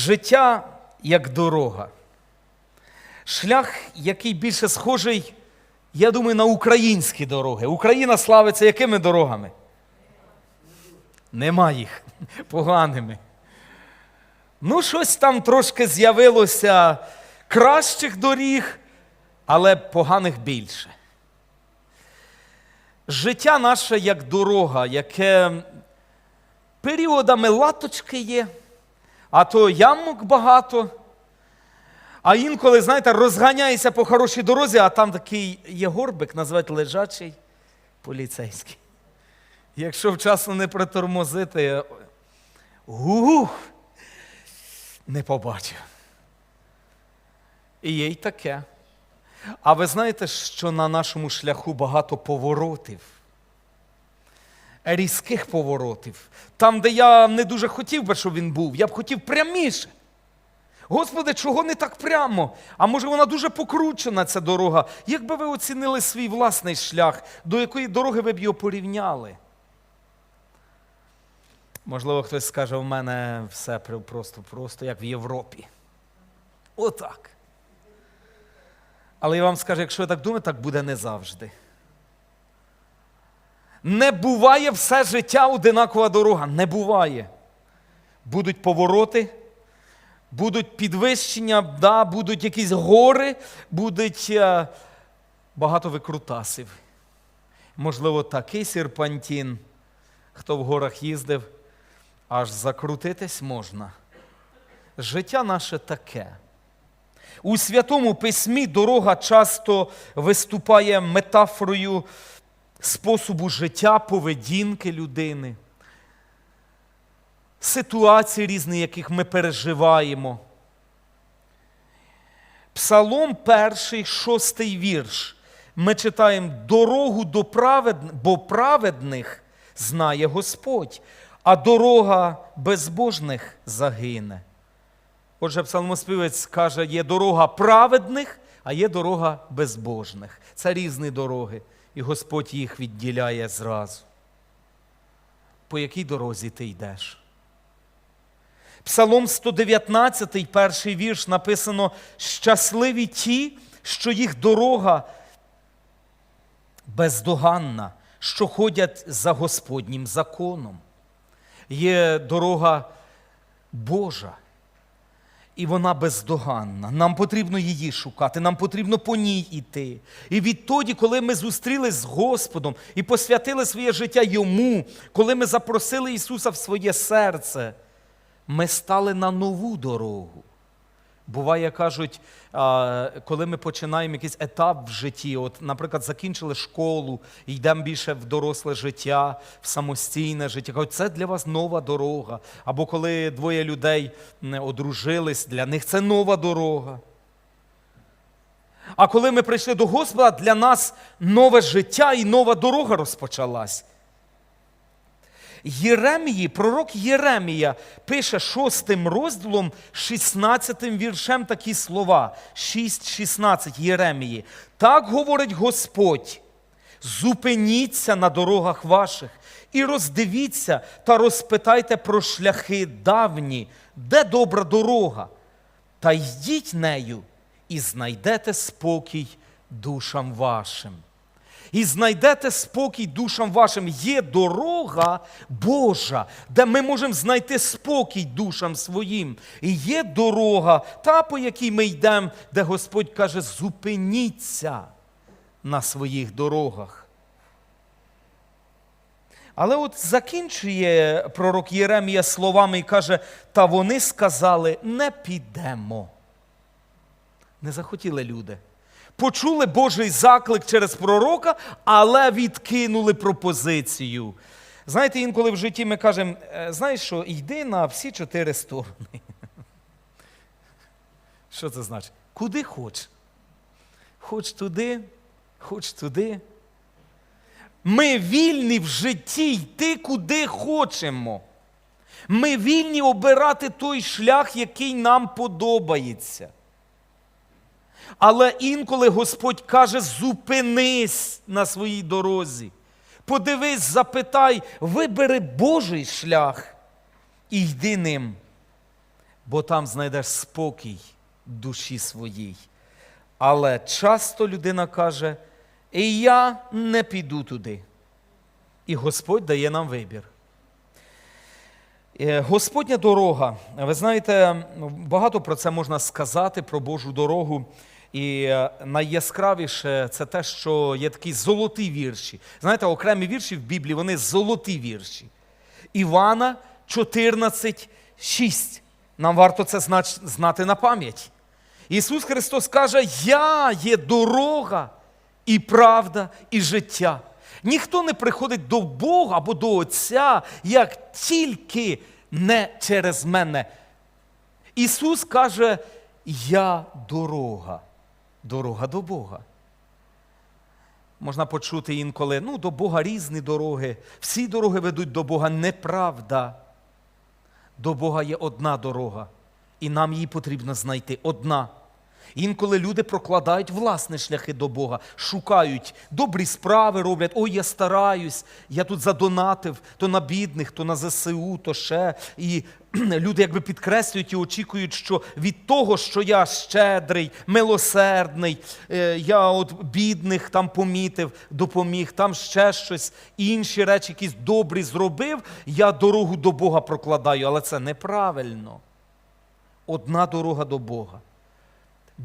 Життя як дорога. Шлях, який більше схожий, я думаю, на українські дороги. Україна славиться якими дорогами? Нема їх поганими. Ну, щось там трошки з'явилося кращих доріг, але поганих більше. Життя наше як дорога, яке періодами латочки є, а то ямок багато. А інколи, знаєте, розганяється по хорошій дорозі, а там такий є горбик, називають лежачий поліцейський. Якщо вчасно не притормозити, гух, не побачив. І є й таке. А ви знаєте, що на нашому шляху багато поворотів, різких поворотів. Там, де я не дуже хотів би, щоб він був, я б хотів пряміше. Господи, чого не так прямо? А може вона дуже покручена, ця дорога? Як би ви оцінили свій власний шлях, до якої дороги ви б його порівняли? Можливо, хтось скаже, у мене все просто-просто, як в Європі. Отак. Але я вам скажу, якщо я так думаю, так буде не завжди. Не буває все життя одинакова дорога. Не буває. Будуть повороти, будуть підвищення, да, будуть якісь гори, будуть е, багато викрутасів. Можливо, такий серпантін, хто в горах їздив, аж закрутитись можна. Життя наше таке. У Святому Письмі дорога часто виступає метафорою способу життя, поведінки людини, ситуацій різних, яких ми переживаємо. Псалом перший, шостий вірш. Ми читаємо дорогу до правед... бо праведних знає Господь, а дорога безбожних загине. Отже, псалмоспівець каже, є дорога праведних, а є дорога безбожних. Це різні дороги, і Господь їх відділяє зразу. По якій дорозі ти йдеш? Псалом 119, перший вірш написано: щасливі ті, що їх дорога бездоганна, що ходять за Господнім законом. Є дорога Божа. І вона бездоганна. Нам потрібно її шукати, нам потрібно по ній іти. І відтоді, коли ми зустрілись з Господом і посвятили своє життя Йому, коли ми запросили Ісуса в своє серце, ми стали на нову дорогу. Буває, кажуть, коли ми починаємо якийсь етап в житті, от, наприклад, закінчили школу, йдемо більше в доросле життя, в самостійне життя. Кажуть, це для вас нова дорога. Або коли двоє людей одружились, для них це нова дорога. А коли ми прийшли до Господа, для нас нове життя і нова дорога розпочалась. Єремії, пророк Єремія пише шостим розділом, 16 віршем такі слова. 6.16 Єремії. Так говорить Господь. Зупиніться на дорогах ваших і роздивіться та розпитайте про шляхи давні, де добра дорога, та йдіть нею і знайдете спокій душам вашим і знайдете спокій душам вашим. Є дорога Божа, де ми можемо знайти спокій душам своїм. І є дорога, та по якій ми йдемо, де Господь каже: зупиніться на своїх дорогах. Але от закінчує пророк Єремія словами і каже: та вони сказали: не підемо. Не захотіли люди почули Божий заклик через пророка, але відкинули пропозицію. Знаєте, інколи в житті ми кажемо, «Е, знаєш що, йди на всі чотири сторони. Що це значить? Куди хоч? Хоч туди, хоч туди. Ми вільні в житті йти куди хочемо. Ми вільні обирати той шлях, який нам подобається. Але інколи Господь каже: зупинись на своїй дорозі. Подивись, запитай, вибери Божий шлях і йди ним. бо там знайдеш спокій душі своїй. Але часто людина каже, і я не піду туди. І Господь дає нам вибір. Е, Господня дорога. Ви знаєте, багато про це можна сказати, про Божу дорогу. І е, найяскравіше це те, що є такі золоті вірші. Знаєте, окремі вірші в Біблії, вони золоті вірші. Івана 14, 6. Нам варто це знати на пам'ять. Ісус Христос каже: Я є дорога і правда, і життя. Ніхто не приходить до Бога або до Отця, як тільки не через мене. Ісус каже, я дорога, дорога до Бога. Можна почути інколи, ну, до Бога різні дороги. Всі дороги ведуть до Бога. Неправда. До Бога є одна дорога, і нам її потрібно знайти одна. Інколи люди прокладають власні шляхи до Бога, шукають добрі справи, роблять, ой, я стараюсь, я тут задонатив то на бідних, то на ЗСУ, то ще. І люди якби підкреслюють і очікують, що від того, що я щедрий, милосердний, е, я от бідних там помітив, допоміг, там ще щось, інші речі, якісь добрі зробив, я дорогу до Бога прокладаю, але це неправильно. Одна дорога до Бога.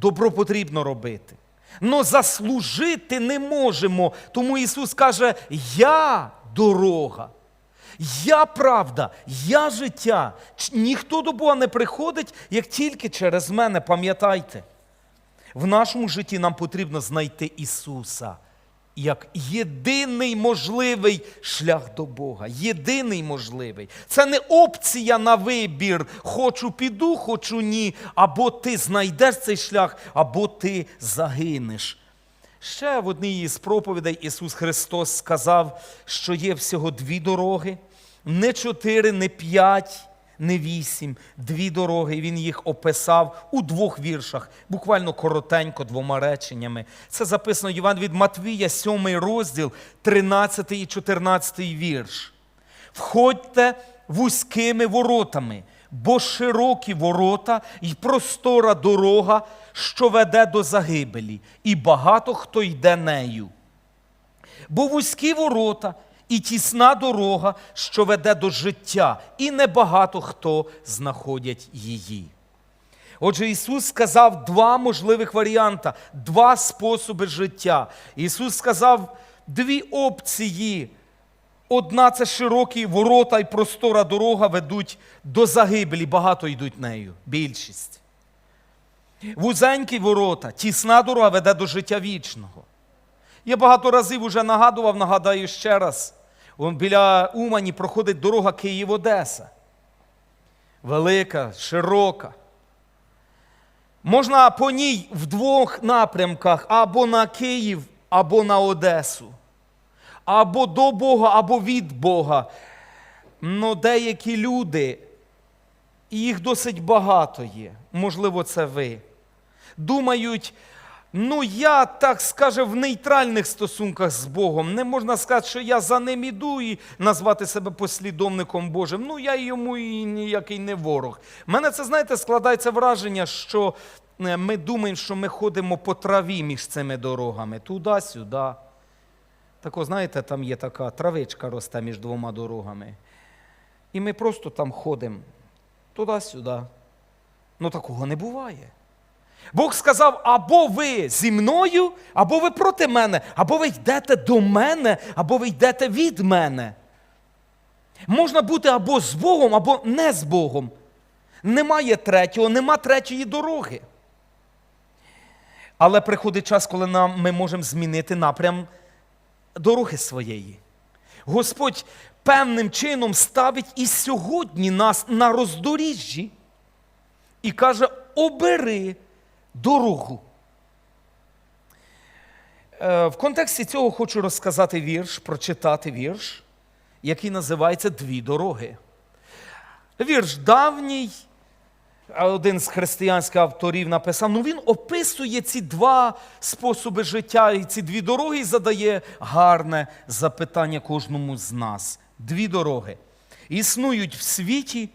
Добро потрібно робити. Но заслужити не можемо. Тому Ісус каже: Я дорога, я правда, я життя. Ніхто до Бога не приходить, як тільки через мене. Пам'ятайте, в нашому житті нам потрібно знайти Ісуса як єдиний можливий шлях до Бога. Єдиний можливий. Це не опція на вибір. Хочу піду, хочу ні. Або ти знайдеш цей шлях, або ти загинеш. Ще в одній із проповідей Ісус Христос сказав, що є всього дві дороги, не чотири, не п'ять, не вісім, дві дороги. Він їх описав у двох віршах, буквально коротенько, двома реченнями. Це записано Іван від Матвія, 7 розділ, 13 і 14 вірш. Входьте вузькими воротами, бо широкі ворота і простора дорога, що веде до загибелі, і багато хто йде нею. Бо вузькі ворота і тісна дорога, що веде до життя, і небагато хто знаходять її. Отже, Ісус сказав два можливих варіанти, два способи життя. Ісус сказав дві опції. Одна це широкі ворота і простора дорога ведуть до загибелі, багато йдуть нею, більшість. Вузенькі ворота, тісна дорога веде до життя вічного. Я багато разів уже нагадував, нагадаю ще раз. Біля Умані проходить дорога Київ-Одеса. Велика, широка. Можна по ній в двох напрямках або на Київ, або на Одесу. Або до Бога, або від Бога. Ну, деякі люди, і їх досить багато є, можливо, це ви. Думають, ну я, так скаже, в нейтральних стосунках з Богом. Не можна сказати, що я за ним іду і назвати себе послідовником Божим. Ну, я йому і ніякий не ворог. У мене це, знаєте, складається враження, що е, ми думаємо, що ми ходимо по траві між цими дорогами, туди-сюди. Так, о, знаєте, там є така травичка росте між двома дорогами. І ми просто там ходимо туди-сюди. Ну такого не буває. Бог сказав: або ви зі мною, або ви проти мене, або ви йдете до мене, або ви йдете від мене. Можна бути або з Богом, або не з Богом. Немає третього, нема третьої дороги. Але приходить час, коли нам, ми можемо змінити напрям дороги своєї. Господь певним чином ставить і сьогодні нас на роздоріжжі і каже: обери дорогу. Е, В контексті цього хочу розказати вірш, прочитати вірш, який називається Дві дороги. Вірш давній, один з християнських авторів написав, ну він описує ці два способи життя і ці дві дороги і задає гарне запитання кожному з нас. Дві дороги. Існують в світі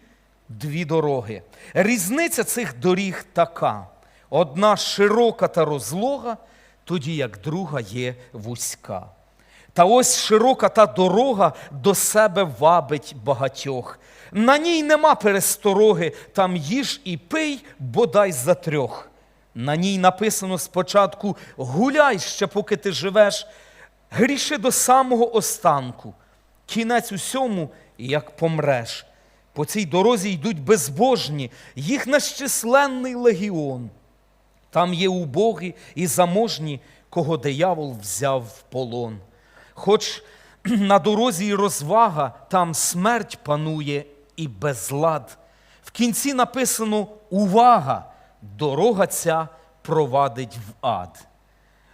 дві дороги. Різниця цих доріг така: одна широка та розлога, тоді як друга є вузька. Та ось широка та дорога до себе вабить багатьох. На ній нема перестороги, там їж і пий, бодай за трьох. На ній написано спочатку гуляй ще, поки ти живеш, гріши до самого останку. Кінець усьому, як помреш. По цій дорозі йдуть безбожні, їх нещисленний легіон. Там є убогі і заможні, кого диявол взяв в полон. Хоч на дорозі і розвага, там смерть панує і безлад. В кінці написано увага! Дорога ця провадить в ад.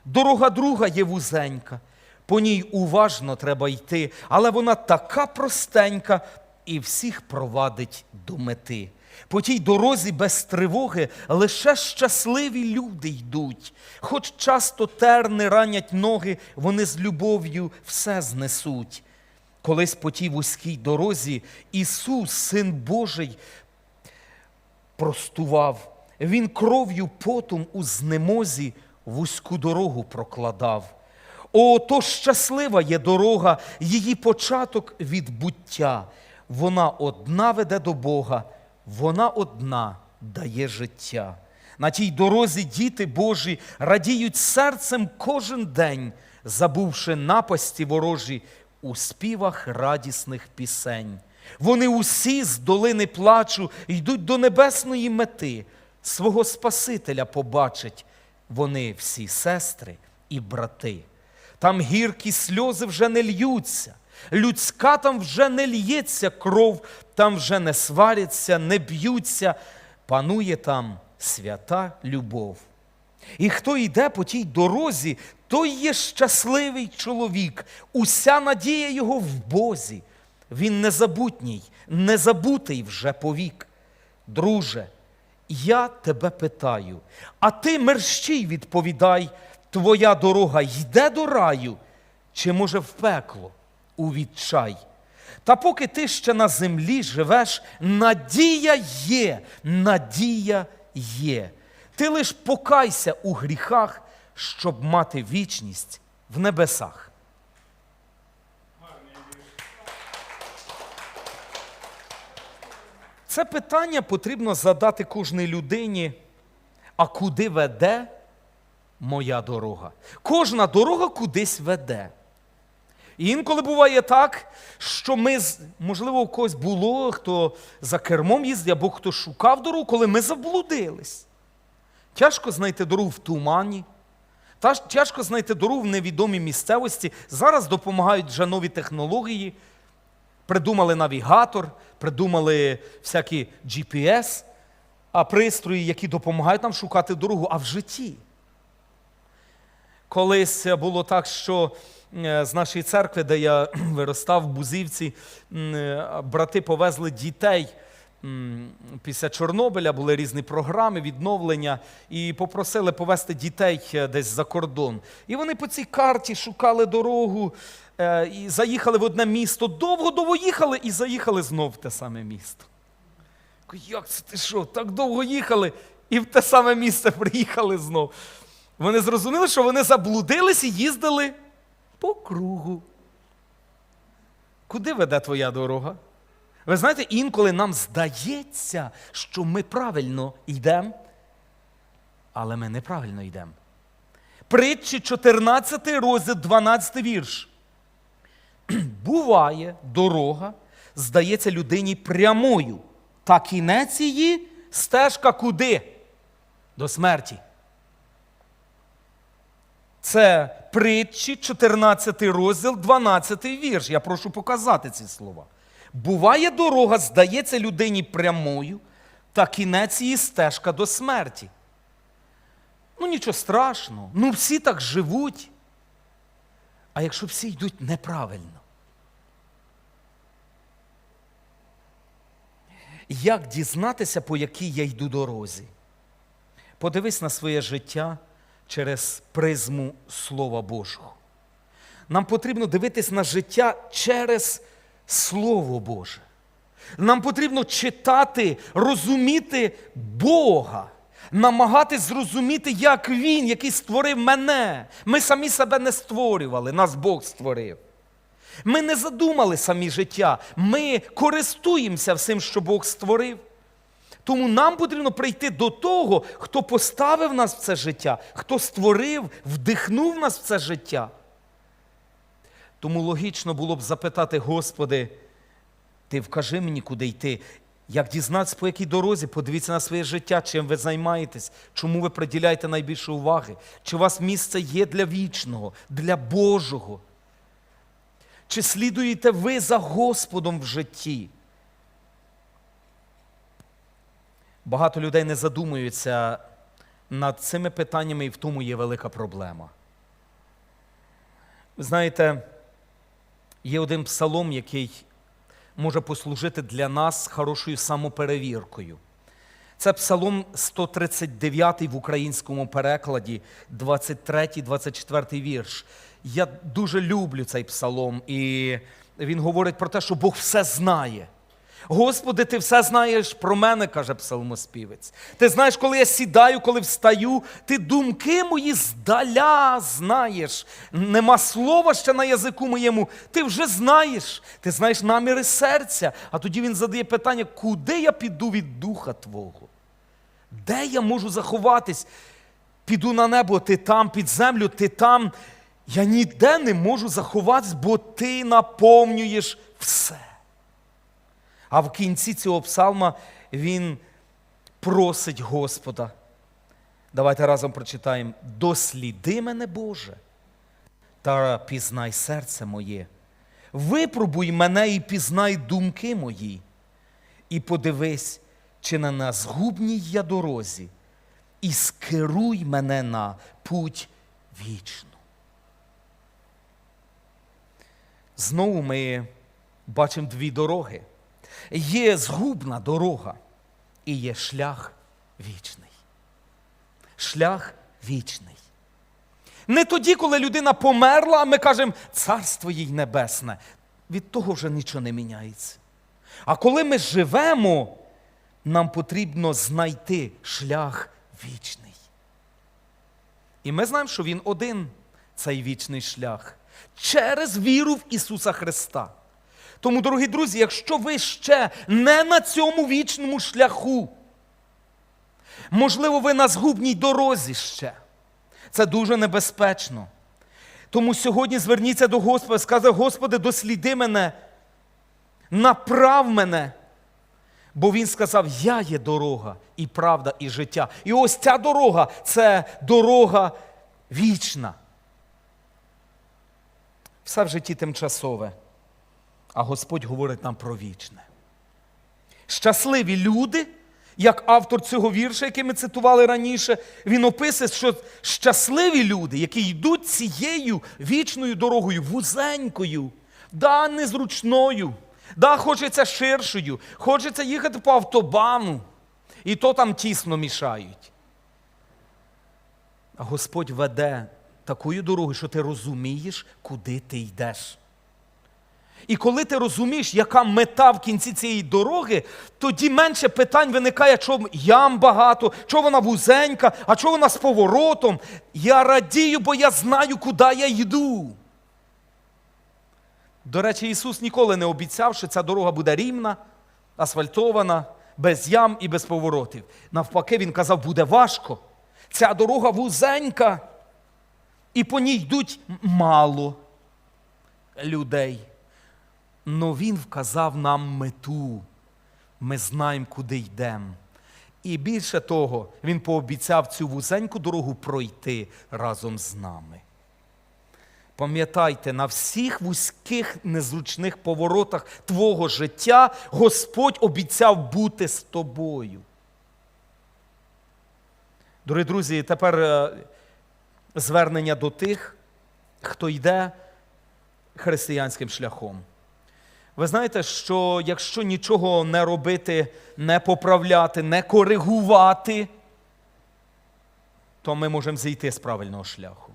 Дорога друга є вузенька, по ній уважно треба йти, але вона така простенька і всіх провадить до мети. По тій дорозі без тривоги лише щасливі люди йдуть. Хоч часто терни ранять ноги, вони з любов'ю все знесуть. Колись по тій вузькій дорозі Ісус, Син Божий, простував. Він кров'ю потом у знемозі вузьку дорогу прокладав. О, то щаслива є дорога, її початок від буття. Вона одна веде до Бога, вона одна дає життя. На тій дорозі діти Божі радіють серцем кожен день, забувши напасті ворожі у співах радісних пісень. Вони усі з долини плачу йдуть до небесної мети, свого Спасителя побачать. Вони всі сестри і брати. Там гіркі сльози вже не льються, людська там вже не лється кров, там вже не сваряться, не б'ються, панує там свята любов. І хто йде по тій дорозі, той є щасливий чоловік, уся надія його в Бозі. Він незабутній, незабутий вже повік. Друже, я тебе питаю, а ти мерщій відповідай, твоя дорога йде до раю, чи може в пекло у відчай? Та поки ти ще на землі живеш, надія є, надія є. Ти лиш покайся у гріхах, щоб мати вічність в небесах. Це питання потрібно задати кожній людині. А куди веде моя дорога? Кожна дорога кудись веде. І інколи буває так, що ми, можливо, у когось було, хто за кермом їздив, або хто шукав дорогу, коли ми заблудились. Тяжко знайти дорогу в тумані, тяжко знайти дорогу в невідомій місцевості. Зараз допомагають вже нові технології. Придумали навігатор, придумали всякі GPS, а пристрої, які допомагають нам шукати дорогу, а в житті. Колись було так, що з нашої церкви, де я виростав в Бузівці, е, брати повезли дітей. Після Чорнобиля були різні програми, відновлення, і попросили повезти дітей е, десь за кордон. І вони по цій карті шукали дорогу, е, і заїхали в одне місто, довго-довго їхали і заїхали знов в те саме місто. Як це ти що? Так довго їхали і в те саме місце приїхали знов. Вони зрозуміли, що вони заблудились і їздили по кругу. Куди веде твоя дорога? Ви знаєте, інколи нам здається, що ми правильно йдемо, але ми неправильно йдемо. Притчі 14 розділ, 12 вірш. Буває дорога, здається людині прямою, та кінець її стежка куди? До смерті. Це притчі, 14 розділ, 12 вірш. Я прошу показати ці слова. Буває дорога, здається людині прямою, та кінець її стежка до смерті. Ну нічого страшного, ну всі так живуть. А якщо всі йдуть неправильно? Як дізнатися, по якій я йду дорозі? Подивись на своє життя через призму Слова Божого. Нам потрібно дивитись на життя через Слово Боже. Нам потрібно читати, розуміти Бога, намагатись зрозуміти, як Він, який створив мене. Ми самі себе не створювали, нас Бог створив. Ми не задумали самі життя, ми користуємося всім, що Бог створив. Тому нам потрібно прийти до того, хто поставив нас в це життя, хто створив, вдихнув нас в це життя. Тому логічно було б запитати, Господи, ти вкажи мені, куди йти. Як дізнатися, по якій дорозі, подивіться на своє життя, чим ви займаєтесь, чому ви приділяєте найбільше уваги, чи у вас місце є для вічного, для Божого. Чи слідуєте ви за Господом в житті? Багато людей не задумуються над цими питаннями, і в тому є велика проблема. Ви знаєте, є один псалом, який може послужити для нас хорошою самоперевіркою. Це псалом 139 в українському перекладі, 23-24 вірш. Я дуже люблю цей псалом, і він говорить про те, що Бог все знає. Господи, ти все знаєш про мене, каже псалмоспівець. Ти знаєш, коли я сідаю, коли встаю, ти думки мої здаля знаєш. Нема слова ще на язику моєму. Ти вже знаєш. Ти знаєш наміри серця. А тоді він задає питання, куди я піду від духа Твого? Де я можу заховатись? Піду на небо, ти там, під землю, ти там. Я ніде не можу заховатись, бо ти наповнюєш все. А в кінці цього псалма він просить Господа. Давайте разом прочитаємо: досліди мене, Боже, та пізнай серце моє. Випробуй мене і пізнай думки мої, і подивись, чи на згубній я дорозі, і скеруй мене на путь вічну. Знову ми бачимо дві дороги. Є згубна дорога і є шлях вічний. Шлях вічний. Не тоді, коли людина померла, а ми кажемо, царство їй небесне. Від того вже нічого не міняється. А коли ми живемо, нам потрібно знайти шлях вічний. І ми знаємо, що він один, цей вічний шлях, через віру в Ісуса Христа. Тому, дорогі друзі, якщо ви ще не на цьому вічному шляху, можливо, ви на згубній дорозі ще. Це дуже небезпечно. Тому сьогодні зверніться до Господа, скаже, Господи, досліди мене, направ мене. Бо Він сказав, я є дорога і правда, і життя. І ось ця дорога це дорога вічна. Все в житті тимчасове. А Господь говорить нам про вічне. Щасливі люди, як автор цього вірша, який ми цитували раніше, він описує, що щасливі люди, які йдуть цією вічною дорогою, вузенькою, да, незручною, да, хочеться ширшою, хочеться їхати по автобану, і то там тісно мішають. А Господь веде такою дорогою, що ти розумієш, куди ти йдеш. І коли ти розумієш, яка мета в кінці цієї дороги, тоді менше питань виникає, чому ям багато, чого вона вузенька, а чого вона з поворотом. Я радію, бо я знаю, куди я йду. До речі, Ісус ніколи не обіцяв, що ця дорога буде рівна, асфальтована, без ям і без поворотів. Навпаки, Він казав, буде важко. Ця дорога вузенька, і по ній йдуть мало людей. Но він вказав нам мету. Ми знаємо, куди йдемо. І більше того, він пообіцяв цю вузеньку дорогу пройти разом з нами. Пам'ятайте, на всіх вузьких незручних поворотах твого життя Господь обіцяв бути з тобою. Дорогі друзі, тепер е, звернення до тих, хто йде християнським шляхом. Ви знаєте, що якщо нічого не робити, не поправляти, не коригувати, то ми можемо зійти з правильного шляху.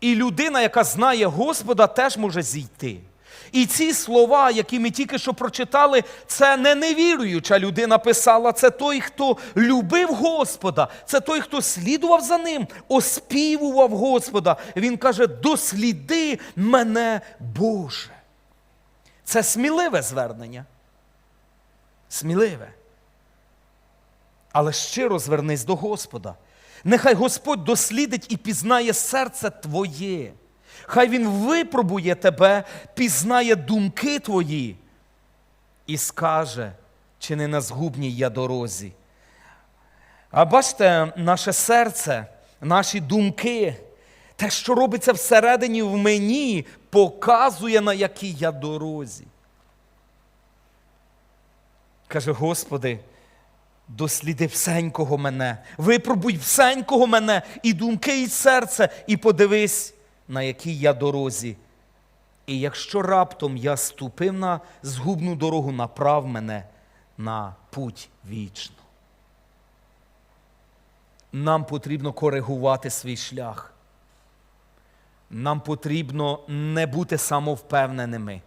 І людина, яка знає Господа, теж може зійти. І ці слова, які ми тільки що прочитали, це не невіруюча людина писала, це той, хто любив Господа, це той, хто слідував за ним, оспівував Господа. Він каже: досліди мене, Боже. Це сміливе звернення. Сміливе. Але щиро звернись до Господа. Нехай Господь дослідить і пізнає серце твоє. Хай Він випробує тебе, пізнає думки твої і скаже, чи не на згубній я дорозі. А бачите, наше серце, наші думки, те, що робиться всередині в мені, показує, на якій я дорозі. Каже, Господи, досліди всенького мене, випробуй всенького мене, і думки, і серце, і подивись, на якій я дорозі. І якщо раптом я ступив на згубну дорогу, направ мене на путь вічну. Нам потрібно коригувати свій шлях. Нам потрібно не бути самовпевненими.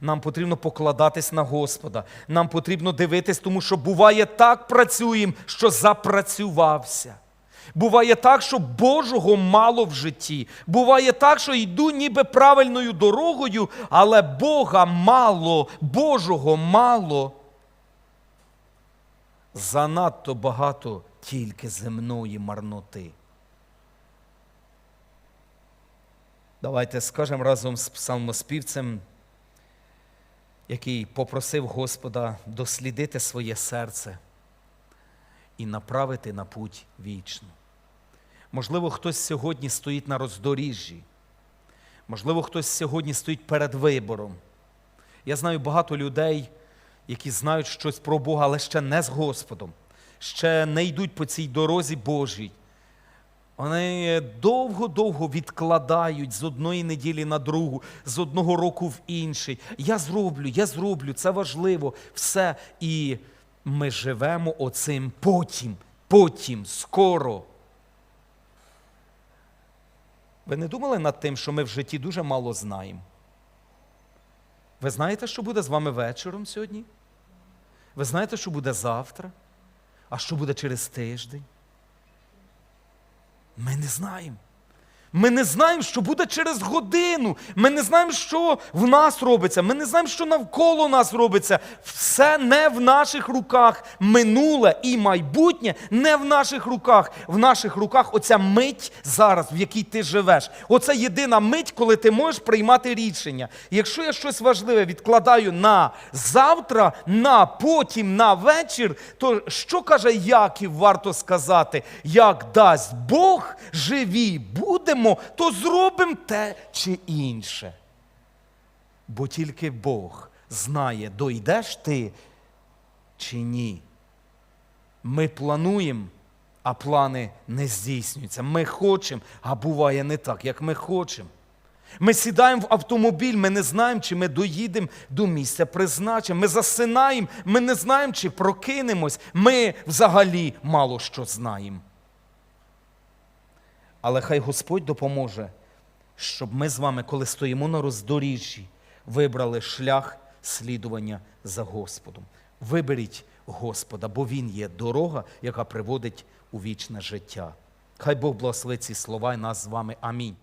Нам потрібно покладатись на Господа. Нам потрібно дивитись, тому що буває так працюємо, що запрацювався. Буває так, що Божого мало в житті. Буває так, що йду ніби правильною дорогою, але Бога мало, Божого мало. Занадто багато тільки земної марноти. Давайте скажемо разом з псалмоспівцем, який попросив Господа дослідити своє серце і направити на путь вічну. Можливо, хтось сьогодні стоїть на роздоріжжі. Можливо, хтось сьогодні стоїть перед вибором. Я знаю багато людей, які знають щось про Бога, але ще не з Господом, ще не йдуть по цій дорозі Божій. Вони довго-довго відкладають з одної неділі на другу, з одного року в інший. Я зроблю, я зроблю, це важливо, все. І ми живемо оцим потім, потім, скоро. Ви не думали над тим, що ми в житті дуже мало знаємо? Ви знаєте, що буде з вами вечором сьогодні? Ви знаєте, що буде завтра? А що буде через тиждень? Ми не знаємо. Ми не знаємо, що буде через годину. Ми не знаємо, що в нас робиться. Ми не знаємо, що навколо нас робиться. Все не в наших руках. Минуле і майбутнє не в наших руках. В наших руках оця мить зараз, в якій ти живеш. Оце єдина мить, коли ти можеш приймати рішення. Якщо я щось важливе відкладаю на завтра, на потім, на вечір, то що каже Яків, варто сказати? Як дасть Бог живі будемо, то зробимо те чи інше. Бо тільки Бог знає, дойдеш ти чи ні. Ми плануємо, а плани не здійснюються. Ми хочемо, а буває не так, як ми хочемо. Ми сідаємо в автомобіль, ми не знаємо, чи ми доїдемо до місця призначення. Ми засинаємо, ми не знаємо, чи прокинемось. Ми взагалі мало що знаємо. Але хай Господь допоможе, щоб ми з вами, коли стоїмо на роздоріжжі, вибрали шлях слідування за Господом. Виберіть Господа, бо Він є дорога, яка приводить у вічне життя. Хай Бог благословить ці слова і нас з вами. Амінь.